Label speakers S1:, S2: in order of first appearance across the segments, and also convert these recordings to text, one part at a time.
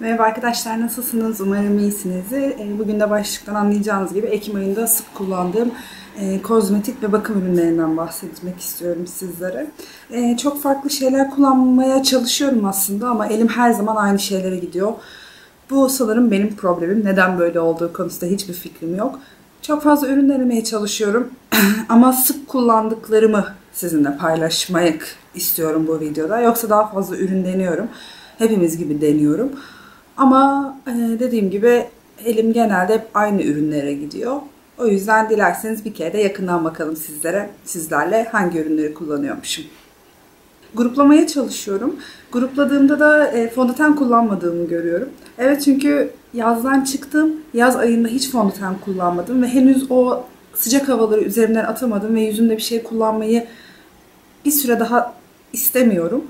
S1: Merhaba arkadaşlar nasılsınız? Umarım iyisinizdir. E, bugün de başlıktan anlayacağınız gibi Ekim ayında sık kullandığım e, kozmetik ve bakım ürünlerinden bahsetmek istiyorum sizlere. E, çok farklı şeyler kullanmaya çalışıyorum aslında ama elim her zaman aynı şeylere gidiyor. Bu sanırım benim problemim. Neden böyle olduğu konusunda hiçbir fikrim yok. Çok fazla ürün denemeye çalışıyorum ama sık kullandıklarımı sizinle paylaşmak istiyorum bu videoda. Yoksa daha fazla ürün deniyorum. Hepimiz gibi deniyorum. Ama e, dediğim gibi elim genelde hep aynı ürünlere gidiyor. O yüzden dilerseniz bir kere de yakından bakalım sizlere, sizlerle hangi ürünleri kullanıyormuşum. Gruplamaya çalışıyorum. Grupladığımda da e, fondöten kullanmadığımı görüyorum. Evet çünkü yazdan çıktım. Yaz ayında hiç fondöten kullanmadım ve henüz o sıcak havaları üzerimden atamadım ve yüzümde bir şey kullanmayı bir süre daha istemiyorum.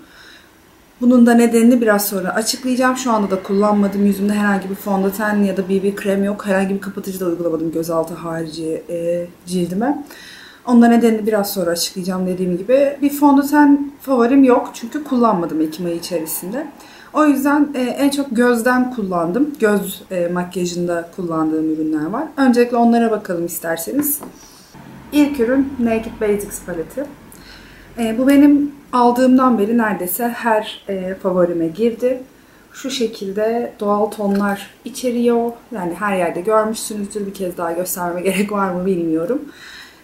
S1: Bunun da nedenini biraz sonra açıklayacağım. Şu anda da kullanmadım. Yüzümde herhangi bir fondöten ya da BB krem yok. Herhangi bir kapatıcı da uygulamadım gözaltı harici e, cildime. Onun da nedenini biraz sonra açıklayacağım dediğim gibi. Bir fondöten favorim yok çünkü kullanmadım Ekim ayı içerisinde. O yüzden e, en çok gözden kullandım. Göz e, makyajında kullandığım ürünler var. Öncelikle onlara bakalım isterseniz. İlk ürün Naked Basics paleti. E, bu benim aldığımdan beri neredeyse her e, favorime girdi. Şu şekilde doğal tonlar içeriyor. Yani her yerde görmüşsünüzdür. Bir kez daha gösterme gerek var mı bilmiyorum.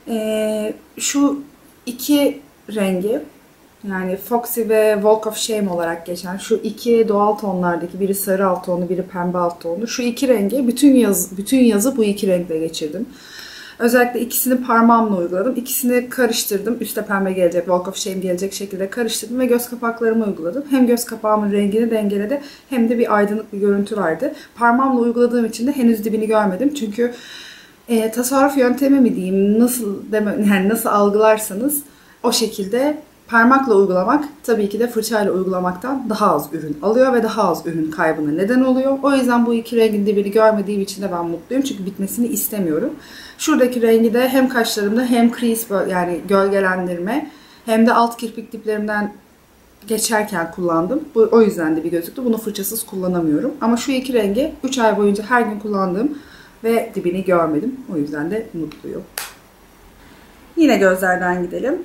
S1: E, şu iki rengi yani Foxy ve Walk of Shame olarak geçen şu iki doğal tonlardaki biri sarı alt tonu, biri pembe alt tonu. Şu iki rengi bütün yaz bütün yazı bu iki renkle geçirdim. Özellikle ikisini parmağımla uyguladım. İkisini karıştırdım. Üste pembe gelecek, Walk of Shame gelecek şekilde karıştırdım ve göz kapaklarımı uyguladım. Hem göz kapağımın rengini dengeledi hem de bir aydınlık bir görüntü verdi. Parmağımla uyguladığım için de henüz dibini görmedim. Çünkü e, tasarruf yöntemi mi diyeyim, nasıl deme, yani nasıl algılarsanız o şekilde parmakla uygulamak tabii ki de fırçayla uygulamaktan daha az ürün alıyor ve daha az ürün kaybına neden oluyor. O yüzden bu iki rengin dibini görmediğim için de ben mutluyum. Çünkü bitmesini istemiyorum. Şuradaki rengi de hem kaşlarımda hem crease yani gölgelendirme hem de alt kirpik diplerimden geçerken kullandım. Bu, o yüzden de bir gözüktü. Bunu fırçasız kullanamıyorum. Ama şu iki rengi 3 ay boyunca her gün kullandığım ve dibini görmedim. O yüzden de mutluyum. Yine gözlerden gidelim.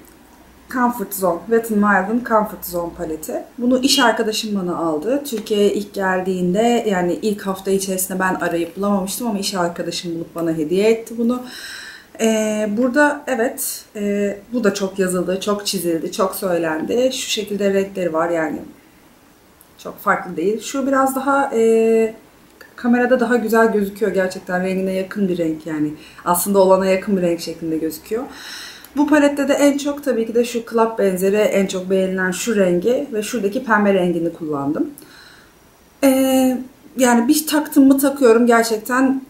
S1: Comfort Zone, Wet n Wild'ın Comfort Zone paleti. Bunu iş arkadaşım bana aldı. Türkiye'ye ilk geldiğinde yani ilk hafta içerisinde ben arayıp bulamamıştım ama iş arkadaşım bulup bana hediye etti bunu. Ee, burada evet e, bu da çok yazıldı, çok çizildi, çok söylendi. Şu şekilde renkleri var yani çok farklı değil. Şu biraz daha e, kamerada daha güzel gözüküyor gerçekten rengine yakın bir renk yani. Aslında olana yakın bir renk şeklinde gözüküyor. Bu palette de en çok tabii ki de şu club benzeri en çok beğenilen şu rengi ve şuradaki pembe rengini kullandım. Ee, yani bir taktım mı takıyorum gerçekten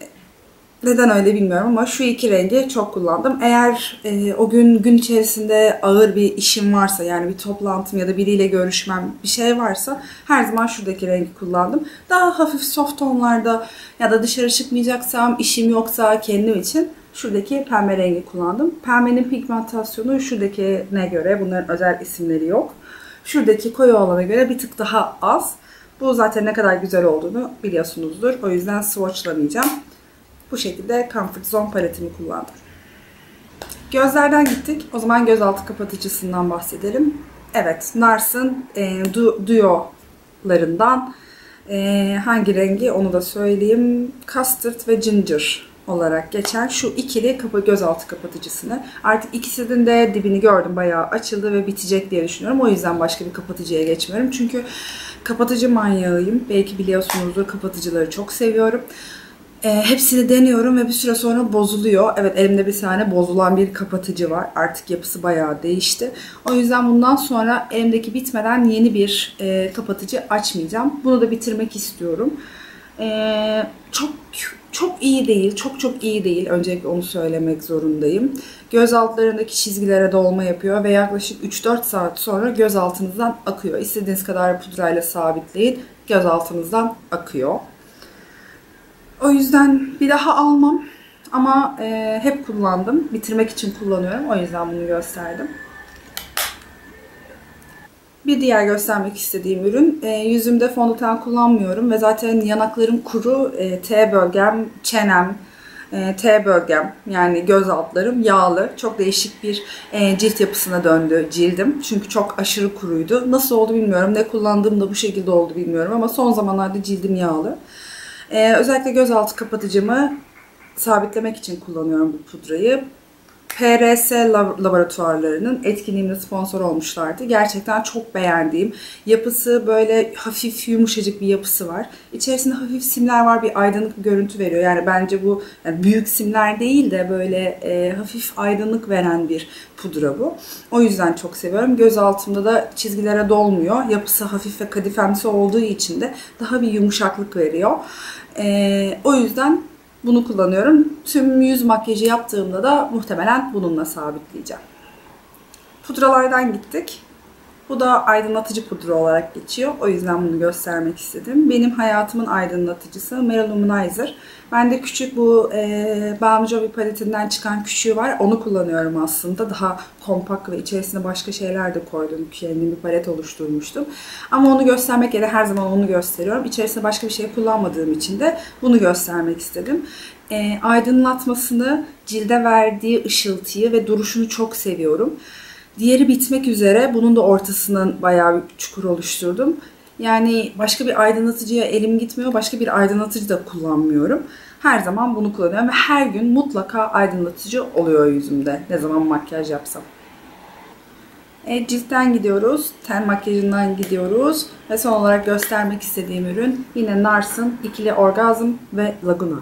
S1: neden öyle bilmiyorum ama şu iki rengi çok kullandım. Eğer e, o gün gün içerisinde ağır bir işim varsa yani bir toplantım ya da biriyle görüşmem bir şey varsa her zaman şuradaki rengi kullandım. Daha hafif soft tonlarda ya da dışarı çıkmayacaksam, işim yoksa kendim için şuradaki pembe rengi kullandım. Pembenin pigmentasyonu şuradakine göre bunların özel isimleri yok. Şuradaki koyu olana göre bir tık daha az. Bu zaten ne kadar güzel olduğunu biliyorsunuzdur. O yüzden swatchlamayacağım. Bu şekilde Comfort Zone paletimi kullandım. Gözlerden gittik. O zaman gözaltı kapatıcısından bahsedelim. Evet, Nars'ın e, du duolarından e, hangi rengi onu da söyleyeyim. Custard ve Ginger olarak geçen şu ikili kapı gözaltı kapatıcısını. Artık ikisinin de dibini gördüm. Bayağı açıldı ve bitecek diye düşünüyorum. O yüzden başka bir kapatıcıya geçmiyorum. Çünkü kapatıcı manyağıyım. Belki biliyorsunuzdur kapatıcıları çok seviyorum. E, hepsini deniyorum ve bir süre sonra bozuluyor. Evet elimde bir tane bozulan bir kapatıcı var. Artık yapısı bayağı değişti. O yüzden bundan sonra elimdeki bitmeden yeni bir e, kapatıcı açmayacağım. Bunu da bitirmek istiyorum. E, çok çok iyi değil, çok çok iyi değil. Öncelikle onu söylemek zorundayım. Göz altlarındaki çizgilere dolma yapıyor ve yaklaşık 3-4 saat sonra göz altınızdan akıyor. İstediğiniz kadar pudrayla sabitleyin, göz altınızdan akıyor. O yüzden bir daha almam. Ama e, hep kullandım. Bitirmek için kullanıyorum. O yüzden bunu gösterdim. Bir diğer göstermek istediğim ürün. E, yüzümde fondöten kullanmıyorum ve zaten yanaklarım kuru. E, T bölgem, çenem, e, T bölgem yani göz altlarım yağlı. Çok değişik bir e, cilt yapısına döndü cildim. Çünkü çok aşırı kuruydu. Nasıl oldu bilmiyorum. Ne kullandığım da bu şekilde oldu bilmiyorum ama son zamanlarda cildim yağlı. E, özellikle göz altı kapatıcımı sabitlemek için kullanıyorum bu pudrayı. PRS laboratuvarlarının etkinliğinde sponsor olmuşlardı. Gerçekten çok beğendiğim. Yapısı böyle hafif yumuşacık bir yapısı var. İçerisinde hafif simler var. Bir aydınlık bir görüntü veriyor. Yani bence bu yani büyük simler değil de böyle e, hafif aydınlık veren bir pudra bu. O yüzden çok seviyorum. Göz altımda da çizgilere dolmuyor. Yapısı hafif ve kadifemsi olduğu için de daha bir yumuşaklık veriyor. E, o yüzden bunu kullanıyorum. Tüm yüz makyajı yaptığımda da muhtemelen bununla sabitleyeceğim. Pudralardan gittik. Bu da aydınlatıcı pudra olarak geçiyor. O yüzden bunu göstermek istedim. Benim hayatımın aydınlatıcısı Mera Luminizer. Ben de küçük bu e, Balm Jovi paletinden çıkan küçüğü var. Onu kullanıyorum aslında. Daha kompakt ve içerisine başka şeyler de koydum. Kendim bir palet oluşturmuştum. Ama onu göstermek yerine her zaman onu gösteriyorum. İçerisine başka bir şey kullanmadığım için de bunu göstermek istedim. E, aydınlatmasını, cilde verdiği ışıltıyı ve duruşunu çok seviyorum. Diğeri bitmek üzere. Bunun da ortasından bayağı bir çukur oluşturdum. Yani başka bir aydınlatıcıya elim gitmiyor. Başka bir aydınlatıcı da kullanmıyorum. Her zaman bunu kullanıyorum ve her gün mutlaka aydınlatıcı oluyor yüzümde. Ne zaman makyaj yapsam. Evet, ciltten gidiyoruz. Ten makyajından gidiyoruz. Ve son olarak göstermek istediğim ürün yine Nars'ın ikili orgazm ve Laguna.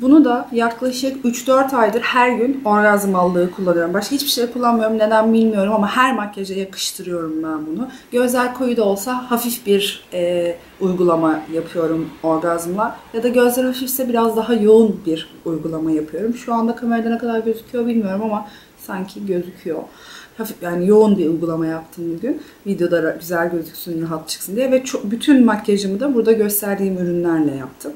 S1: Bunu da yaklaşık 3-4 aydır her gün orgazm allığı kullanıyorum. Başka hiçbir şey kullanmıyorum. Neden bilmiyorum ama her makyaja yakıştırıyorum ben bunu. Gözler koyu da olsa hafif bir e, uygulama yapıyorum orgazmla. Ya da gözler hafifse biraz daha yoğun bir uygulama yapıyorum. Şu anda kamerada ne kadar gözüküyor bilmiyorum ama sanki gözüküyor. Hafif yani yoğun bir uygulama yaptım bugün. Videoda güzel gözüksün, rahat çıksın diye ve çok, bütün makyajımı da burada gösterdiğim ürünlerle yaptım.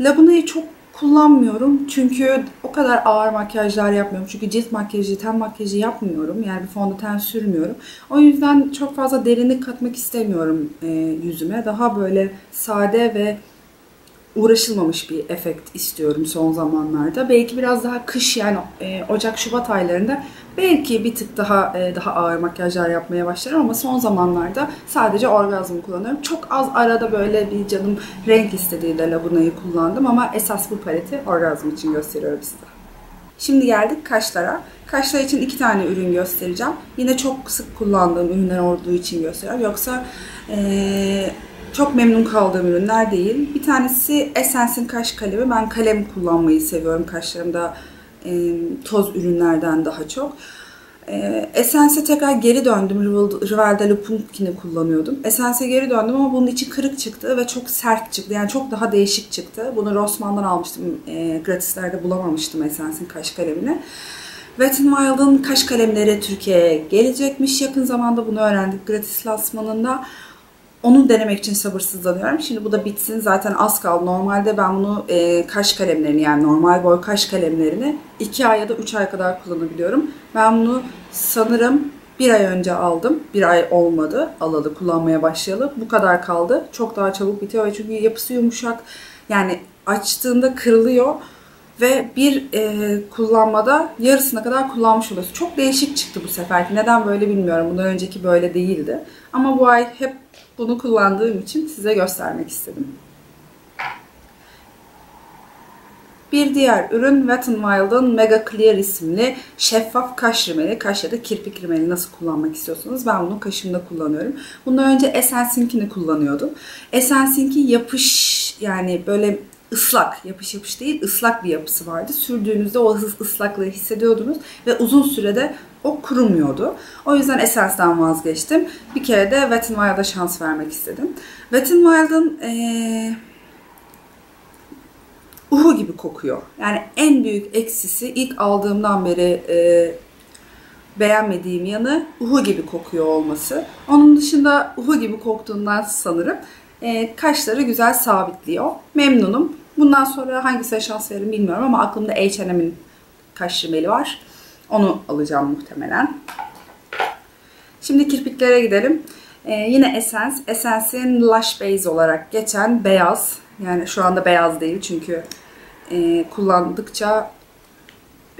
S1: Laguna'yı çok kullanmıyorum. Çünkü o kadar ağır makyajlar yapmıyorum. Çünkü cilt makyajı, ten makyajı yapmıyorum. Yani bir fondöten sürmüyorum. O yüzden çok fazla derinlik katmak istemiyorum e, yüzüme. Daha böyle sade ve uğraşılmamış bir efekt istiyorum son zamanlarda. Belki biraz daha kış yani e, Ocak-Şubat aylarında belki bir tık daha e, daha ağır makyajlar yapmaya başlarım ama son zamanlarda sadece orgazmı kullanıyorum. Çok az arada böyle bir canım renk istediği de Laguna'yı kullandım ama esas bu paleti orgazm için gösteriyorum size. Şimdi geldik kaşlara. Kaşlar için iki tane ürün göstereceğim. Yine çok sık kullandığım ürünler olduğu için gösteriyorum. Yoksa ee, çok memnun kaldığım ürünler değil. Bir tanesi Essence'in kaş kalemi. Ben kalem kullanmayı seviyorum kaşlarımda e, toz ürünlerden daha çok. E, Essence'e tekrar geri döndüm. Rival de Loup'unkini kullanıyordum. Essence'e geri döndüm ama bunun içi kırık çıktı ve çok sert çıktı. Yani çok daha değişik çıktı. Bunu Rossmann'dan almıştım. E, gratislerde bulamamıştım Essence'in kaş kalemini. Wet n Wild'ın kaş kalemleri Türkiye'ye gelecekmiş. Yakın zamanda bunu öğrendik gratis lansmanında. Onu denemek için sabırsızlanıyorum. Şimdi bu da bitsin. Zaten az kaldı. Normalde ben bunu e, kaş kalemlerini yani normal boy kaş kalemlerini 2 ay ya da 3 ay kadar kullanabiliyorum. Ben bunu sanırım bir ay önce aldım. Bir ay olmadı. Alalı kullanmaya başlayalı. Bu kadar kaldı. Çok daha çabuk bitiyor. Çünkü yapısı yumuşak. Yani açtığında kırılıyor ve bir e, kullanmada yarısına kadar kullanmış oluyorsun. Çok değişik çıktı bu seferki. Neden böyle bilmiyorum. Bundan önceki böyle değildi. Ama bu ay hep bunu kullandığım için size göstermek istedim. Bir diğer ürün Wet n Wild'ın Mega Clear isimli şeffaf kaş rimeli. Kaş ya da kirpik rimeli nasıl kullanmak istiyorsanız ben bunu kaşımda kullanıyorum. Bundan önce Essence'inkini kullanıyordum. Essence'inki yapış yani böyle ıslak, yapış yapış değil ıslak bir yapısı vardı. Sürdüğünüzde o ıslaklığı hissediyordunuz ve uzun sürede o kurumuyordu. O yüzden Essence'den vazgeçtim. Bir kere de Wet n Wild'a şans vermek istedim. Wet n Wild'ın ee, uhu gibi kokuyor. Yani en büyük eksisi ilk aldığımdan beri e, beğenmediğim yanı uhu gibi kokuyor olması. Onun dışında uhu gibi koktuğundan sanırım e, kaşları güzel sabitliyor. Memnunum. Bundan sonra hangisine şans veririm bilmiyorum ama aklımda H&M'in kaş rimeli var. Onu alacağım muhtemelen. Şimdi kirpiklere gidelim. Ee, yine Essence. Essence'in Lush Base olarak geçen beyaz. Yani şu anda beyaz değil çünkü e, kullandıkça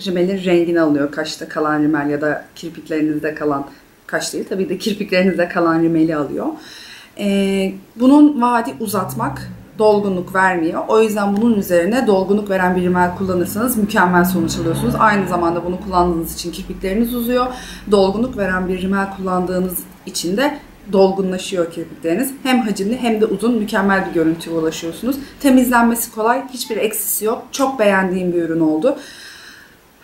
S1: rimelin rengini alıyor. Kaşta kalan rimel ya da kirpiklerinizde kalan kaş değil tabii de kirpiklerinizde kalan rimeli alıyor. Ee, bunun vaadi uzatmak dolgunluk vermiyor. O yüzden bunun üzerine dolgunluk veren bir rimel kullanırsanız mükemmel sonuç alıyorsunuz. Aynı zamanda bunu kullandığınız için kirpikleriniz uzuyor. Dolgunluk veren bir rimel kullandığınız için de dolgunlaşıyor kirpikleriniz. Hem hacimli hem de uzun mükemmel bir görüntüye ulaşıyorsunuz. Temizlenmesi kolay, hiçbir eksisi yok. Çok beğendiğim bir ürün oldu.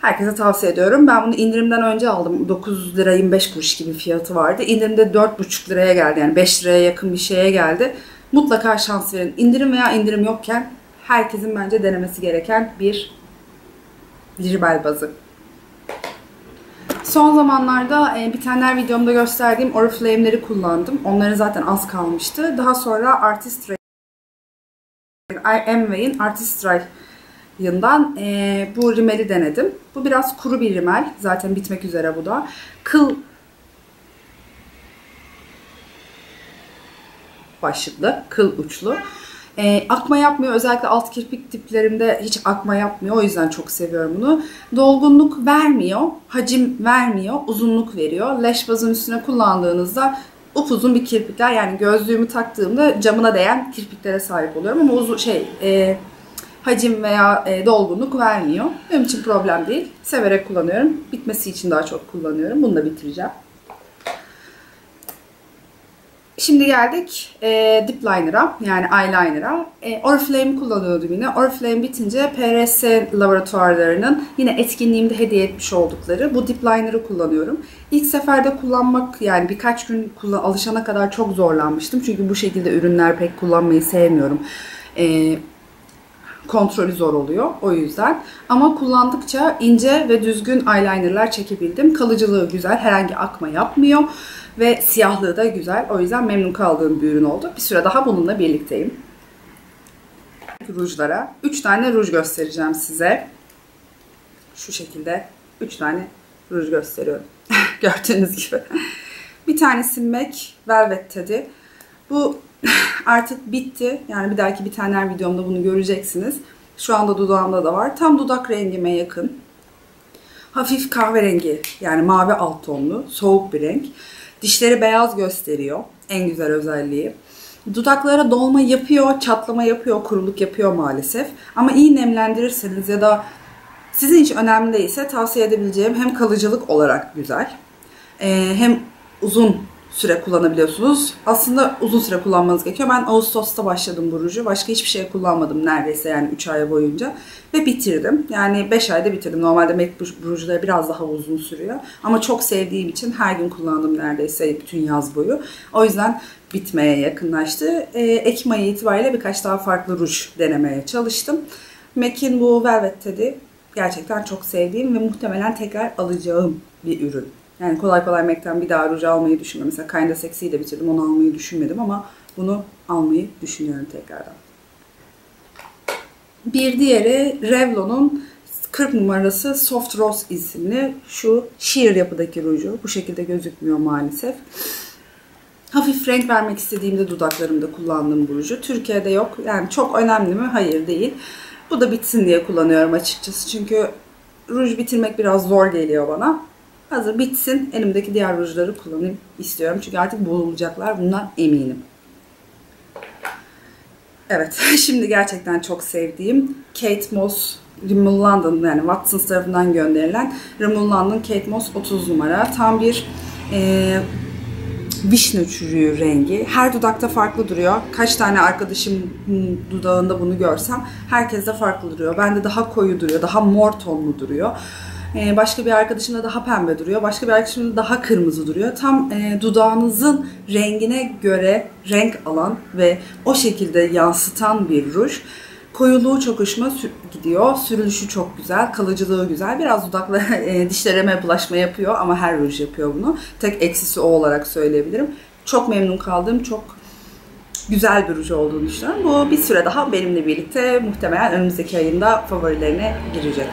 S1: Herkese tavsiye ediyorum. Ben bunu indirimden önce aldım. 9 lira 25 kuruş gibi fiyatı vardı. İndirimde 4,5 liraya geldi. Yani 5 liraya yakın bir şeye geldi. Mutlaka şans verin. İndirim veya indirim yokken herkesin bence denemesi gereken bir Liribel bazı. Son zamanlarda e, bir tane videomda gösterdiğim Oriflame'leri kullandım. Onları zaten az kalmıştı. Daha sonra Artist Amway'in Artist yından e, bu rimeli denedim. Bu biraz kuru bir rimel. Zaten bitmek üzere bu da. Kıl başlıklı, kıl uçlu. E, akma yapmıyor. Özellikle alt kirpik tiplerimde hiç akma yapmıyor. O yüzden çok seviyorum bunu. Dolgunluk vermiyor. Hacim vermiyor. Uzunluk veriyor. Leş bazın üstüne kullandığınızda upuzun bir kirpikler. Yani gözlüğümü taktığımda camına değen kirpiklere sahip oluyorum. Ama uzun şey... E, hacim veya e, dolgunluk vermiyor. Benim için problem değil. Severek kullanıyorum. Bitmesi için daha çok kullanıyorum. Bunu da bitireceğim. Şimdi geldik e, dip liner'a yani eyeliner'a. E, Oriflame kullanıyordum yine. Oriflame bitince PRS laboratuvarlarının yine etkinliğimde hediye etmiş oldukları bu dip liner'ı kullanıyorum. İlk seferde kullanmak yani birkaç gün kullan, alışana kadar çok zorlanmıştım. Çünkü bu şekilde ürünler pek kullanmayı sevmiyorum. E, kontrolü zor oluyor o yüzden. Ama kullandıkça ince ve düzgün eyelinerlar çekebildim. Kalıcılığı güzel, herhangi akma yapmıyor ve siyahlığı da güzel. O yüzden memnun kaldığım bir ürün oldu. Bir süre daha bununla birlikteyim. Rujlara 3 tane ruj göstereceğim size. Şu şekilde 3 tane ruj gösteriyorum. Gördüğünüz gibi. Bir tanesi MAC Velvet Teddy. Bu artık bitti. Yani bir dahaki bir tane videomda bunu göreceksiniz. Şu anda dudağımda da var. Tam dudak rengime yakın. Hafif kahverengi yani mavi alt tonlu soğuk bir renk. Dişleri beyaz gösteriyor. En güzel özelliği. Dudaklara dolma yapıyor, çatlama yapıyor, kuruluk yapıyor maalesef. Ama iyi nemlendirirseniz ya da sizin için önemli değilse tavsiye edebileceğim hem kalıcılık olarak güzel hem uzun süre kullanabiliyorsunuz. Aslında uzun süre kullanmanız gerekiyor. Ben Ağustos'ta başladım bu ruju. Başka hiçbir şey kullanmadım neredeyse yani 3 ay boyunca. Ve bitirdim. Yani 5 ayda bitirdim. Normalde MAC rujları biraz daha uzun sürüyor. Ama çok sevdiğim için her gün kullandım neredeyse bütün yaz boyu. O yüzden bitmeye yakınlaştı. Ee, Ekim ayı itibariyle birkaç daha farklı ruj denemeye çalıştım. MAC'in bu Velvet Teddy gerçekten çok sevdiğim ve muhtemelen tekrar alacağım bir ürün. Yani kolay kolay MAC'ten bir daha ruj almayı düşünmüyorum. Mesela Kinda Sexy'yi de bitirdim. Onu almayı düşünmedim ama bunu almayı düşünüyorum tekrardan. Bir diğeri Revlon'un 40 numarası Soft Rose isimli şu sheer yapıdaki ruju. Bu şekilde gözükmüyor maalesef. Hafif renk vermek istediğimde dudaklarımda kullandığım bu ruju. Türkiye'de yok. Yani çok önemli mi? Hayır değil. Bu da bitsin diye kullanıyorum açıkçası. Çünkü ruj bitirmek biraz zor geliyor bana. Hazır bitsin. Elimdeki diğer rujları kullanayım istiyorum. Çünkü artık bozulacaklar. Bundan eminim. Evet. Şimdi gerçekten çok sevdiğim Kate Moss Rimmel London yani Watsons tarafından gönderilen Rimmel London Kate Moss 30 numara. Tam bir e, vişne çürüğü rengi. Her dudakta farklı duruyor. Kaç tane arkadaşım dudağında bunu görsem herkeste farklı duruyor. Bende daha koyu duruyor, daha mor tonlu duruyor. Ee, başka bir arkadaşımda daha pembe duruyor. Başka bir arkadaşımda daha kırmızı duruyor. Tam e, dudağınızın rengine göre renk alan ve o şekilde yansıtan bir ruj. Koyuluğu çok hoşuma gidiyor. Sürülüşü çok güzel. Kalıcılığı güzel. Biraz dudakla e, dişlerime bulaşma yapıyor ama her ruj yapıyor bunu. Tek eksisi o olarak söyleyebilirim. Çok memnun kaldım. Çok güzel bir ruj olduğunu düşünüyorum. Bu bir süre daha benimle birlikte muhtemelen önümüzdeki ayında favorilerine girecek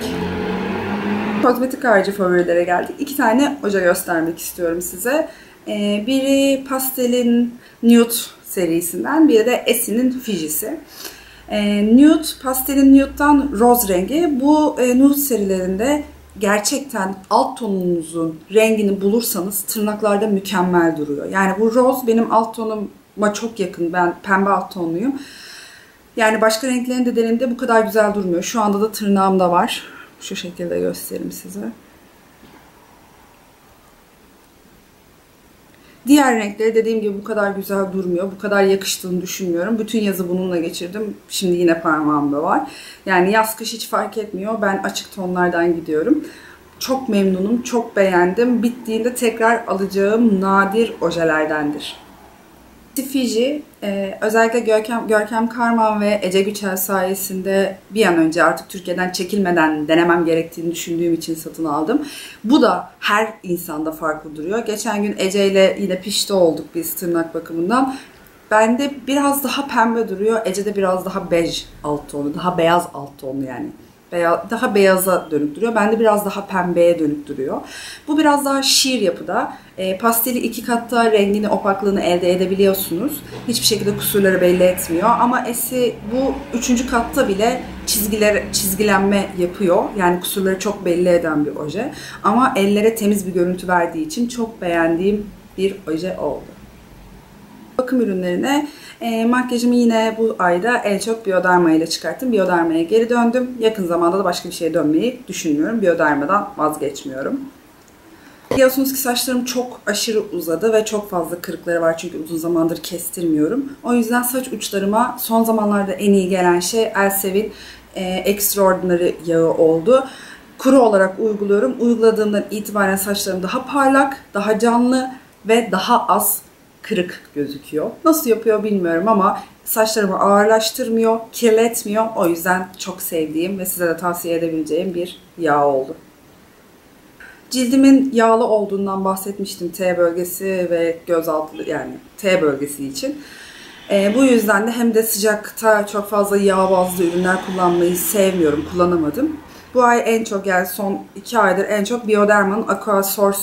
S1: kozmetik harici favorilere geldik. İki tane oje göstermek istiyorum size. E, biri pastelin Nude serisinden, biri de Essie'nin Fijisi. E, nude, pastelin Nude'dan roz rengi. Bu e, Nude serilerinde gerçekten alt tonunuzun rengini bulursanız tırnaklarda mükemmel duruyor. Yani bu roz benim alt tonuma çok yakın. Ben pembe alt tonluyum. Yani başka renklerin de denemde bu kadar güzel durmuyor. Şu anda da tırnağımda var. Şu şekilde göstereyim size. Diğer renkleri dediğim gibi bu kadar güzel durmuyor. Bu kadar yakıştığını düşünmüyorum. Bütün yazı bununla geçirdim. Şimdi yine parmağımda var. Yani yaz kış hiç fark etmiyor. Ben açık tonlardan gidiyorum. Çok memnunum, çok beğendim. Bittiğinde tekrar alacağım nadir ojelerdendir. Fiji e, özellikle Görkem, Görkem Karman ve Ece Güçel sayesinde bir an önce artık Türkiye'den çekilmeden denemem gerektiğini düşündüğüm için satın aldım. Bu da her insanda farklı duruyor. Geçen gün Ece ile yine pişti olduk biz tırnak bakımından. Bende biraz daha pembe duruyor. Ece'de biraz daha bej alt tonu, daha beyaz alt tonu yani beyaz, daha beyaza dönük duruyor. Bende biraz daha pembeye dönük duruyor. Bu biraz daha şiir yapıda. E, pasteli iki katta rengini, opaklığını elde edebiliyorsunuz. Hiçbir şekilde kusurları belli etmiyor. Ama esi bu üçüncü katta bile çizgiler, çizgilenme yapıyor. Yani kusurları çok belli eden bir oje. Ama ellere temiz bir görüntü verdiği için çok beğendiğim bir oje oldu. Bakım ürünlerine e, makyajımı yine bu ayda en çok Bioderma ile çıkarttım. Bioderma'ya geri döndüm. Yakın zamanda da başka bir şeye dönmeyi düşünmüyorum. Bioderma'dan vazgeçmiyorum. Biliyorsunuz ki saçlarım çok aşırı uzadı ve çok fazla kırıkları var çünkü uzun zamandır kestirmiyorum. O yüzden saç uçlarıma son zamanlarda en iyi gelen şey Elsevin e, Extraordinary yağı oldu. Kuru olarak uyguluyorum. Uyguladığımdan itibaren saçlarım daha parlak, daha canlı ve daha az kırık gözüküyor. Nasıl yapıyor bilmiyorum ama saçlarımı ağırlaştırmıyor, kirletmiyor. O yüzden çok sevdiğim ve size de tavsiye edebileceğim bir yağ oldu. Cildimin yağlı olduğundan bahsetmiştim T bölgesi ve gözaltı yani T bölgesi için. E, bu yüzden de hem de sıcakta çok fazla yağ bazlı ürünler kullanmayı sevmiyorum, kullanamadım. Bu ay en çok yani son iki aydır en çok Bioderma'nın Aqua Source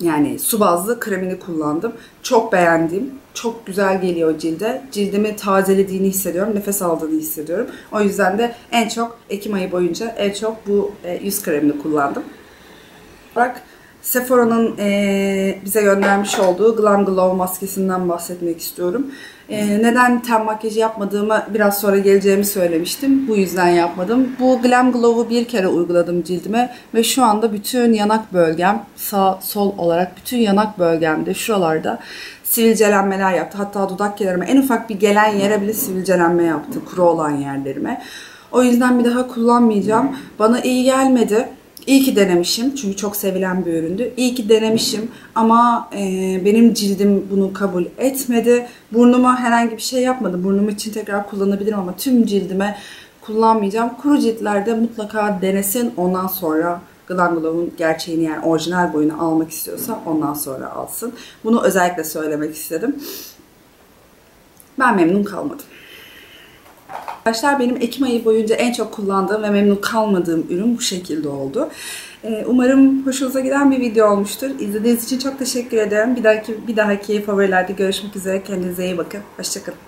S1: yani su bazlı kremini kullandım. Çok beğendim. Çok güzel geliyor cilde. Cildimi tazelediğini hissediyorum. Nefes aldığını hissediyorum. O yüzden de en çok Ekim ayı boyunca en çok bu e, yüz kremini kullandım. Bak Sephora'nın e, bize göndermiş olduğu Glam Glow maskesinden bahsetmek istiyorum. E, neden ten makyajı yapmadığımı biraz sonra geleceğimi söylemiştim. Bu yüzden yapmadım. Bu Glam Glow'u bir kere uyguladım cildime ve şu anda bütün yanak bölgem sağ sol olarak bütün yanak bölgemde şuralarda sivilcelenmeler yaptı. Hatta dudak kenarıma en ufak bir gelen yere bile sivilcelenme yaptı kuru olan yerlerime. O yüzden bir daha kullanmayacağım. Bana iyi gelmedi. İyi ki denemişim çünkü çok sevilen bir üründü. İyi ki denemişim ama e, benim cildim bunu kabul etmedi. Burnuma herhangi bir şey yapmadı. Burnum için tekrar kullanabilirim ama tüm cildime kullanmayacağım. Kuru ciltlerde mutlaka denesin ondan sonra Glam gerçeğini yani orijinal boyunu almak istiyorsa ondan sonra alsın. Bunu özellikle söylemek istedim. Ben memnun kalmadım. Arkadaşlar benim Ekim ayı boyunca en çok kullandığım ve memnun kalmadığım ürün bu şekilde oldu. Ee, umarım hoşunuza giden bir video olmuştur. İzlediğiniz için çok teşekkür ederim. Bir dahaki, bir dahaki favorilerde görüşmek üzere. Kendinize iyi bakın. Hoşçakalın.